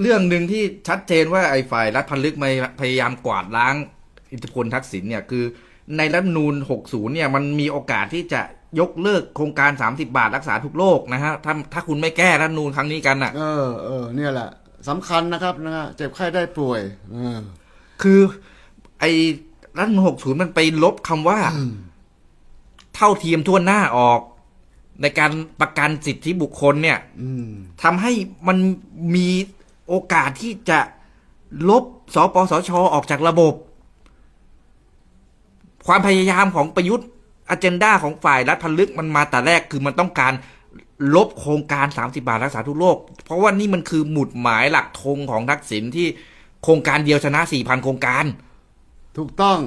เรื่องหนึ่งที่ชัดเจนว่าไอ้ฝ่ายรัฐพันลึกมาพยายามกวาดล้างอิทธิพลทักษิณเนี่ยคือในรัฐธรรมนูน60 เนี่ยมันมีโอกาสที่จะยกเลิกโครงการ 30 บาทรักษาทุกโรคนะฮะถ้าถ้าคุณไม่แก้รัฐธรรมนูนครั้งนี้กันอะ เออเออเนี่ยแหละสำคัญนะครับนะฮะเจ็บไข้ได้ป่วยเออคือไอ้รัฐธรรมนูน60 มันไปลบคำว่า เท่าเทียมทั่วหน้าออกในการประกันสิทธิบุคคลเนี่ยอืมทำให้มันมี โอกาสที่จะลบสปสชออกจากระบบ ความพยายามของประยุทธ์อเจนดาของฝ่ายรัฐพันลึกมันมาแต่แรกคือมันต้องการลบโครงการ 30 บาทรักษาทุกโรคเพราะว่านี่มันคือหมุดหมายหลักธงของทักษิณที่โครงการเดียวชนะ 4,000 โครงการ ถูกต้อง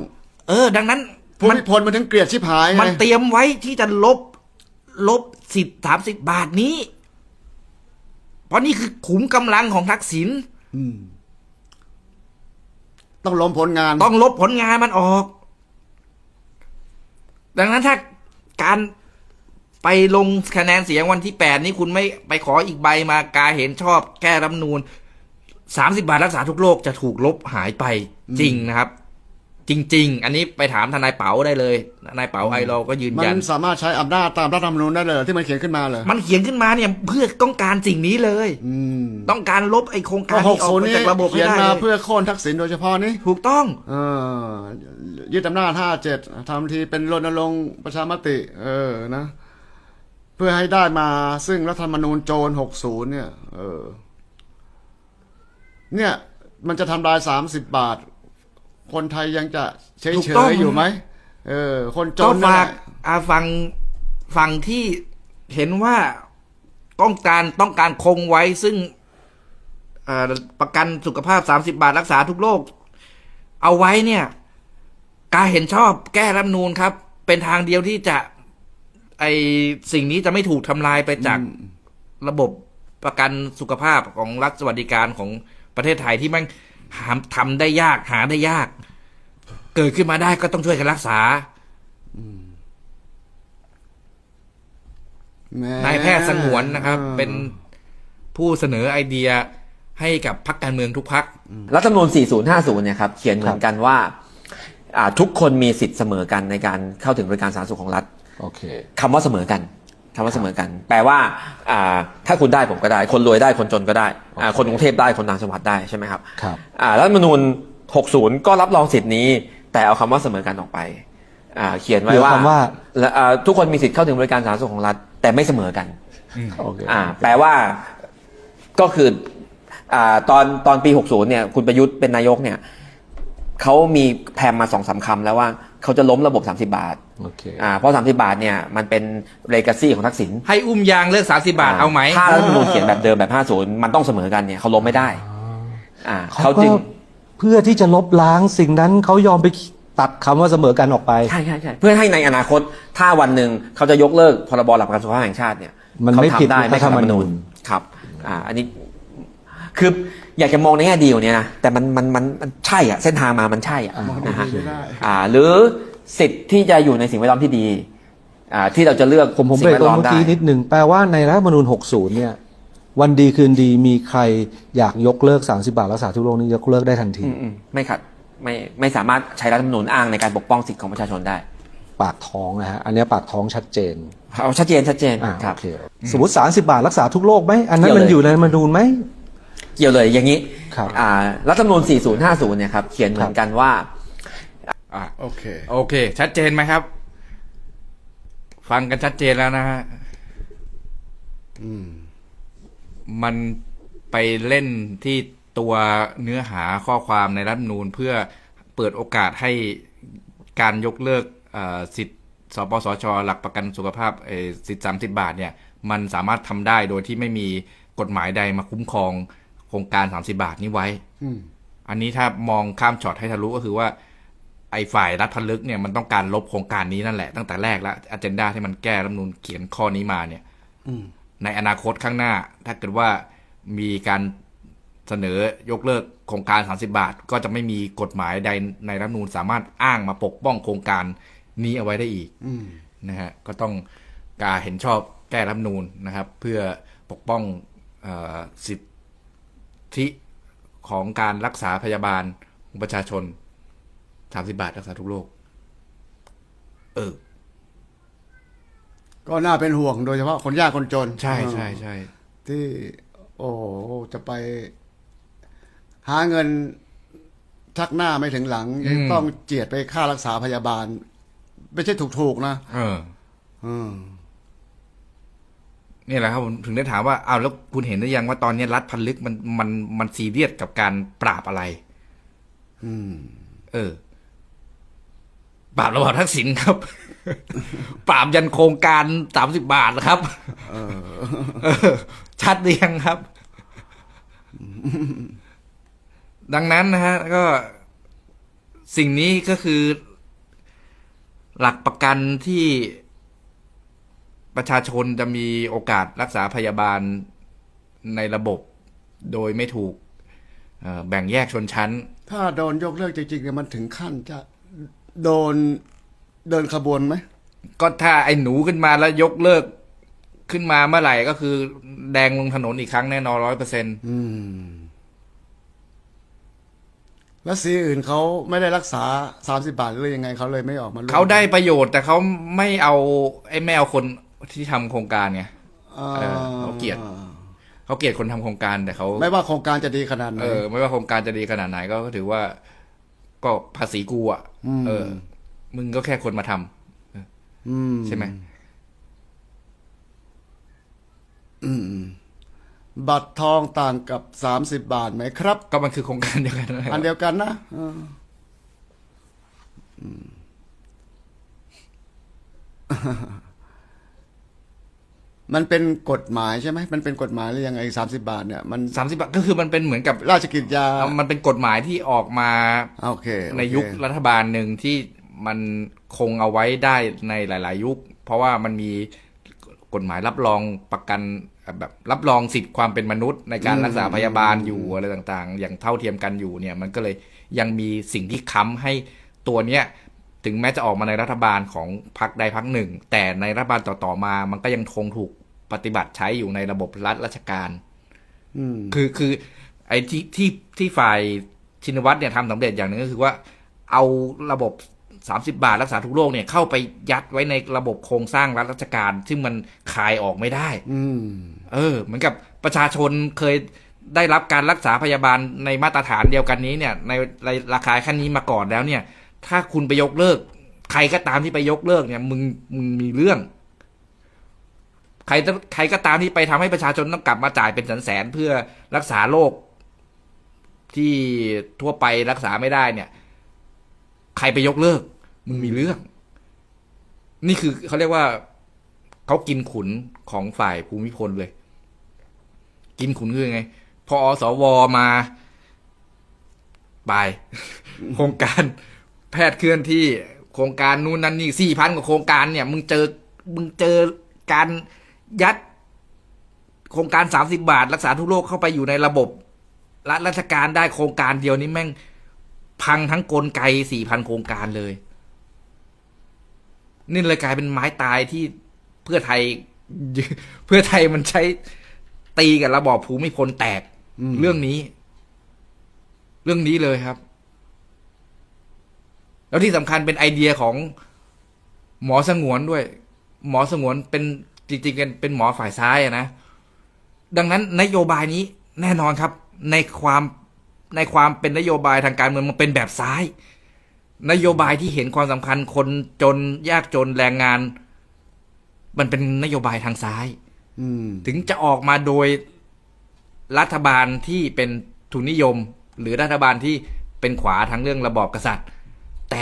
เออ ดังนั้นภูมันมิพลมันถึงเกลียดชิบหายไงมันเตรียมไว้ที่จะลบลบสิบสามสิบบาทนี้เพ ราะนี่คือขุมกำลังของทักษิณอืมต้องล้มผลงาน ต้องลบผลงานมันออก ดังนั้นถ้าการไปลงคะแนนเสียงวันที่แปดนี้คุณไม่ไปขออีกใบมากาเห็นชอบแก้รัฐธรรมนูนสามสิบาทรักษาทุกโรคจะถูกลบหายไปจริงนะครับ จริง ๆ อันนี้ไปถามทนายเป๋าได้เลยทนายเป๋าไอเราก็ยืนมัยันนสามารถใช้อำนาจตามรัฐธรรมนูญได้เลยที่มันเขียนขึ้นมาเลย มันเขียนขึ้นมาเนี่ยเพื่อต้องการสิ่งนี้เลยอืมต้องการลบไอ้โครงการก็หนี้กออกศูนย์ไปนี้จากระบบให้เขียนได้มาเลยเพื่อโค่นทักษิณโดยเฉพาะนี้ถูกต้องเออยึดอำนาจห้าเจ็ดทำทีเป็นรณรงค์ประชามติ เออนะ เพื่อให้ได้มาซึ่งรัฐธรรมนูญโจรหกศูนย์เนี่ย เออ เนี่ย มันจะทำลายสามสิบบาท คนไทยยังจะเฉยถูกเฉต้อง ยอยู่ไหมเออ คนจก็นนั่นฝาแหกละอาฟังฝั่งที่เห็นว่าต้องการต้องการคงไว้ซึ่งอ่าประกันสุขภาพ 30 บาทรักษาทุกโรคเอาไว้เนี่ย การเห็นชอบแก้รัฐธรรมนูนครับ เป็นทางเดียวที่จะ ไอสิ่งนี้จะไม่ถูกทำลายไปจากระบบประกันสุขภาพของรัฐสวัสดิการของประเทศไทยที่มัน หาทำได้ยาก หาได้ยาก เกิดขึ้นมาได้ก็ต้องช่วยกันรักษาแหมนายแพทย์สงวนนะครับออเป็นผู้เสนอไอเดียให้กับพรรคการเมืองทุกพรรครัฐธรรมนูญ4050 เนี่ยครับ เขียนเหมือนกันว่าอ่าทุกคนมีสิทธิ์เสมอกันในการเข้าถึงบริการสาธารณสุขของรัฐโอเคคำว่าเสมอกัน คำว่าเสมอกัน แปลว่าอ่าถ้าคุณได้ผมก็ได้ คนรวยได้คนจนก็ได้อ่าคนกรุงเทพได้คนต่างจังหวัดได้ใช่ไหมครับครับอ่ารัฐธรรมนูญ 60 ก็รับรองสิทธินี้ แต่เอาคำว่าเสมอกันออกไปอ่าเขียนไว้เหลือว่าคำว่าและอ่าทุกคนมีสิทธิ์เข้าถึงบริการสาธารณสุขของรัฐ แต่ไม่เสมอกันโอเคอ่าแปลว่าก็คืออ่าตอนตอนปี 60 เนี่ย คุณประยุทธ์เป็นนายกเนี่ยเขามีแพรมมาสองสามคำแล้วว่าเขาจะล้มระบบ 30 บาทโอเค อ่าเพราะ 30 บาทเนี่ยมันเป็นเลกาซีของทักษิณให้อุ้มยางเลิกสามสิบาทเอาไหม ถ้ารัฐธรรมนูญเขียนแบบเดิมแบบ 50 มันต้องเสมอกันเนี่ยเขาล้มไม่ได้ อ่าเขาเขาก็จึงเพื่อที่จะลบล้างสิ่งนั้นเขายอมไปตัดคำว่าเสมอกันออกไป ใช่ใช่ใช่เพื่อให้ในอนาคตถ้าวันหนึ่งเขาจะยกเลิกพรบหลักประกันสุขภาพแห่งชาติเนี่ยมันไม่เขาผิดทำได้รัไม่ฐขัธดรรมรัฐธรรมนูนูญญครับ อ่า อันนี้ คืออยากจะมองในแง่ดีกว่านี้นะแต่มันมันมันมันใช่อะ เส้นทางมามันใช่อะนะฮะไม่ได้อ่า หรือ สิทธิ์ที่จะอยู่ในสิ่งแวดล้อมที่ดีอ่าที่เราจะเลือกผมผมสิ่เบงรกแวดตรงล้อมเมื่อได้ กี้นิดหนึ่งแปลว่าในรัฐธรรมนูญ 60 เนี่ย วันดีคืนดีมีใครอยากยกเลิก 30 บาทรักษาทุกโรคนี้ยกเลิกได้ทันที อืมอืมไม่ขัดไม่ไม่สามารถใช้รัฐธรรมนูญอ้างในการปกป้องสิทธิของประชาชนได้ปากท้องนะฮะอันเนี้ยปากท้องชัดเจนเอาชัดเจนชัดเจนอ่าครัโอบ เคสมมติ 30 บาทรักษาทุกโรคไหมอันนั้นเกี่ยวมันเลย อยู่ในรัฐธรรมนูญไหม เกี่ยวเลยอย่างนี้ครับอ่ารัฐธรรมนูญ4050 เนี่ยครับเขียนเหมือนกันว่า อะโอเค โอเค ชัดเจนไหมครับ ฟังกันชัดเจนแล้วนะฮะอืมมันไปเล่นที่ตัวเนื้อหาข้อความในรัฐธรรมนูญเพื่อเปิดโอกาสให้การยกเลิกเอ่อสิทธิ์สปสช หลักประกันสุขภาพเอ่อสิทธิ์สามสิบาทเนี่ย มันสามารถทำได้โดยที่ไม่มีกฎหมายใดมาคุ้มครองโครงการ30บาทนี้ไว้อืมอันนี้ถ้ามองข้ามช็อตให้ทะลุก็คือว่า ไอ้ฝ่ายรัฐพันลึกเนี่ยมันต้องการลบโครงการนี้นั่นแหละตั้งแต่แรกแล้วอ g e n d a ที่มันแก้รัฐธรรมนูญเขียนข้อนี้มาเนี่ยอืมในอนาคตข้างหน้า ถ้าเกิดว่ามีการเสนอยกเลิกโครงการ 30 บาท ก็จะไม่มีกฎหมายใดในรัฐธรรมนูญสามารถอ้างมาปกป้องโครงการนี้เอาไว้ได้อีกอืมนะฮะก็ต้องการเห็นชอบแก้รัฐธรรมนูญนะครับ เพื่อปกป้องเออสิทธิของการรักษาพยาบาลของประชาชน สามสิบาทรักษาทุกโรคเออ ก็น่าเป็นห่วงโดยเฉพาะคนยากคนจนใช่ใช่ใช่ที่ โอ้โหจะไป หาเงินชักหน้าไม่ถึงหลังยังต้องเจียดไปค่ารักษาพยาบาล ไม่ใช่ถูกๆนะเออ อืมนี่แหละครับผมถึงได้ถามว่าอ้าวแล้วคุณเห็นหรือยังว่าตอนนี้รัฐพันลึกมันมันมันซีเรียสกับการปราบอะไร อืม เออ ปราบระบอบทักษิณครับ ปราบยันโครงการสามสิบบาทนะครับเออชัดเรียงครับ ดังนั้นนะฮะ ก็สิ่งนี้ก็คือ หลักประกันที่ประชาชนจะมีโอกาสรักษาพยาบาลในระบบโดยไม่ถูกแบ่งแยกชนชั้น ถ้าโดนยกเลิกจริงๆเนี่ยมันถึงขั้นจะ โดนเดินขบวนไหมก็ถ้าไอ้หนูขึ้นมาแล้วยกเลิกขึ้นมาเมื่อไหร่ก็คือ แดงลงถนนอีกครั้งแน่นอนร้อยเปอร์เซ็นต์อืม แล้วสีอื่นเขาไม่ได้รักษาสามสิบาทหรือยังไงเขาเลยไม่ออกมาร่วมเขาได้ประโยชน์แต่เขาไม่เอาไอ้ไม่เอาคนที่ทำโครงการไง อ่าเออเขาเกลียด เขาเกลียดคนทำโครงการแต่เขา ไม่ว่าโครงการจะดีขนาดไหนเออไม่ว่าโครงการจะดีขนาดไหนก็ถือว่า ก็ภาษีกูอะมเออ มึงก็แค่คนมาทำอืมใช่ไหมอืมบัตรทองต่างกับสามสิบบาทไหมครับ ก็มันคือโครงการเดียวกันนะคอัรับนเดียวกันนะเอออื มมันเป็นกฎหมายใช่ไหมมันเป็นกฎหมายหรือยังไงสามสิบาทเนี่ยมันสามสิบบาทก็คือมันเป็นเหมือนกับราชกิจยามันเป็นกฎหมายที่ออกมาโอเคโอเค ในยุครัฐบาลหนึ่งที่มันคงเอาไว้ได้ในหลาย ๆ ยุค เพราะว่ามันมีกฎหมายรับรองประกันแบบรับรองสิทธิความเป็นมนุษย์ในการรักษาพยาบาลอยู่อะไรต่าง ๆ อย่างเท่าเทียมกันอยู่เนี่ย มันก็เลยยังมีสิ่งที่ค้ำให้ตัวเนี้ย ถึงแม้จะออกมาในรัฐบาลของพรรคใดพรรคหนึ่ง แต่ในรัฐบาลต่อๆมา มันก็ยังคงถูกปฏิบัติใช้อยู่ในระบบรัฐราชการอืมคือคือ ไอ้ที่ที่ที่ฝ่ายชินวัตรเนี่ยทำสำเร็จอย่างหนึ่งก็คือว่า เอาระบบ 30 บาทรักษาทุกโรคเนี่ยเข้าไปยัดไว้ในระบบโครงสร้างรัฐราชการ ซึ่งมันคายออกไม่ได้อืมเออ เหมือนกับประชาชนเคยได้รับการรักษาพยาบาลในมาตรฐานเดียวกันนี้เนี่ย ในในราคาขั้นนี้มาก่อนแล้วเนี่ย ถ้าคุณไปยกเลิก ใครก็ตามที่ไปยกเลิกเนี่ยมึงมึงมีเรื่อง ใครใครก็ตามที่ไปทำให้ประชาชนต้องกลับมาจ่ายเป็นแสนๆเพื่อรักษาโรคที่ทั่วไปรักษาไม่ได้เนี่ย ใครไปยกเลิก มึงมีเรื่อง นี่คือเขาเรียกว่าเขากินขุนของฝ่ายภูมิพลเลย กินขุนคือไง พออสวมาไปโครงการ แพทย์เคลื่อนที่โครงการนู่นนั่นนี่สี่พันกว่าโครงการเนี่ยมึงเจอมึงเจอการยัดโครงการสามสิบาท รักษาทุกโรคเข้าไปอยู่ในระบบรัฐราชการได้โครงการเดียวนี้แม่ง พังทั้งกลไกสี่พันโครงการเลย นี่เลยกลายเป็นไม้ตายที่เพื่อไทย เพื่อไทยมันใช้ตีกับระบอบภูมิพลแตก เรื่องนี้ เรื่องนี้เลยครับ แล้วที่สำคัญเป็นไอเดียของหมอสงวนด้วย หมอสงวนเป็นจริงๆกันเป็นหมอฝ่ายซ้ายอะนะ ดังนั้นนโยบายนี้แน่นอนครับ ในความในความเป็นนโยบายทางการเมืองมันเป็นแบบซ้าย นโยบายที่เห็นความสำคัญคนจนยากจนแรงงาน มันเป็นนโยบายทางซ้าย อืมถึงจะออกมาโดยรัฐบาลที่เป็นทุนนิยม หรือรัฐบาลที่เป็นขวาทั้งเรื่องระบอบกษัตริย์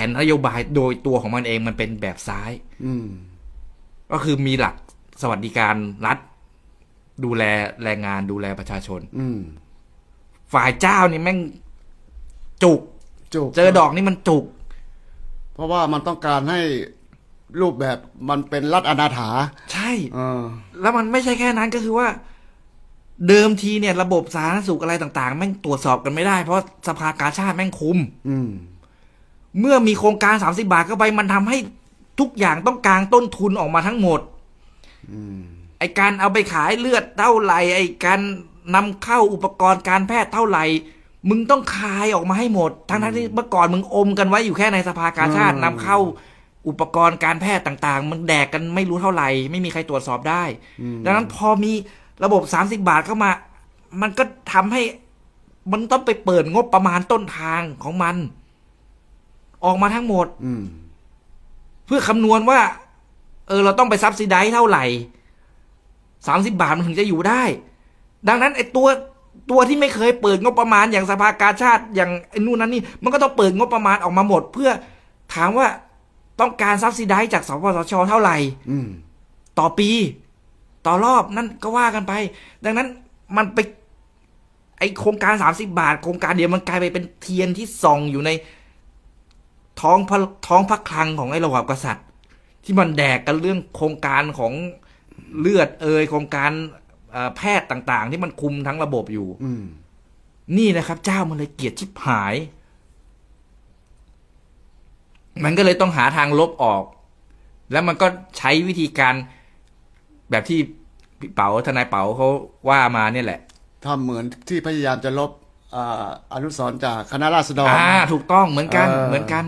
แต่นโยบายโดยตัวของมันเองมันเป็นแบบซ้าย อืม ก็คือมีหลักสวัสดิการรัฐ ดูแลแรงงานดูแลประชาชน อืม ฝ่ายเจ้านี่แม่งจุก จุกเจอดอกนี่มันจุก เพราะว่ามันต้องการให้รูปแบบมันเป็นรัฐอนาถา ใช่เออ แล้วมันไม่ใช่แค่นั้นก็คือว่า เดิมทีเนี่ย ระบบสาธารณสุขอะไรต่างๆ แม่งตรวจสอบกันไม่ได้เพราะสภากาชาติแม่งคุม อืม เมื่อมีโครงการ 30 บาทเข้าไปมันทำให้ทุกอย่างต้องกลางต้นทุนออกมาทั้งหมดอืมไอการเอาไปขายเลือดเท่าไหร่ไอการนำเข้าอุปกรณ์การแพทย์เท่าไหร่ มึงต้องคายออกมาให้หมด ทั้งๆที่เมื่อก่อนมึงอมกันไว้อยู่แค่ในสภากาชาติอืมนำเข้าอุปกรณ์การแพทย์ต่าง ๆ มันแดกกันไม่รู้เท่าไหร่ ไม่มีใครตรวจสอบได้ ดังนั้นพอมีระบบ 30 บาทเข้ามา มันก็ทำให้มันต้องไปเปิดงบประมาณต้นทางของมัน ออกมาทั้งหมด อืม เพื่อคำนวณว่า เออ เราต้องไปซับซิไดเท่าไหร่สามสิบาทมันถึงจะอยู่ได้ ดังนั้นไอ้ตัวตัวที่ไม่เคยเปิดงบประมาณอย่างสภากาชาติอย่างไอ้นู่นนั่นนี่ มันก็ต้องเปิดงบประมาณออกมาหมด เพื่อถามว่าต้องการซับซิไดจากสปสชเท่าไหร่ อืม ต่อปี ต่อรอบนั่นก็ว่ากันไป ดังนั้นมันไป ไอโครงการสามสิบาท โครงการเดียวมันกลายไปเป็นเทียนที่ส่องอยู่ใน ท้องพระท้องพระคลังของไอ้ระหว่างกษัตริย์ ที่มันแดกกันเรื่องโครงการของเลือดเอยโครงการเอ่อแพทย์ต่าง ๆ ที่มันคุมทั้งระบบอยู่ อืมนี่นะครับ เจ้ามันเลยเกลียดชิบหาย มันก็เลยต้องหาทางลบออก แล้วมันก็ใช้วิธีการแบบที่พี่เป๋าทนายเป๋าเขาว่ามาเนี่ยแหละทำเหมือนที่พยายามจะลบอ่าอนุสรณ์จากคณะราษฎรอ่า ถูกต้องเหมือนกันเออเหมือนกัน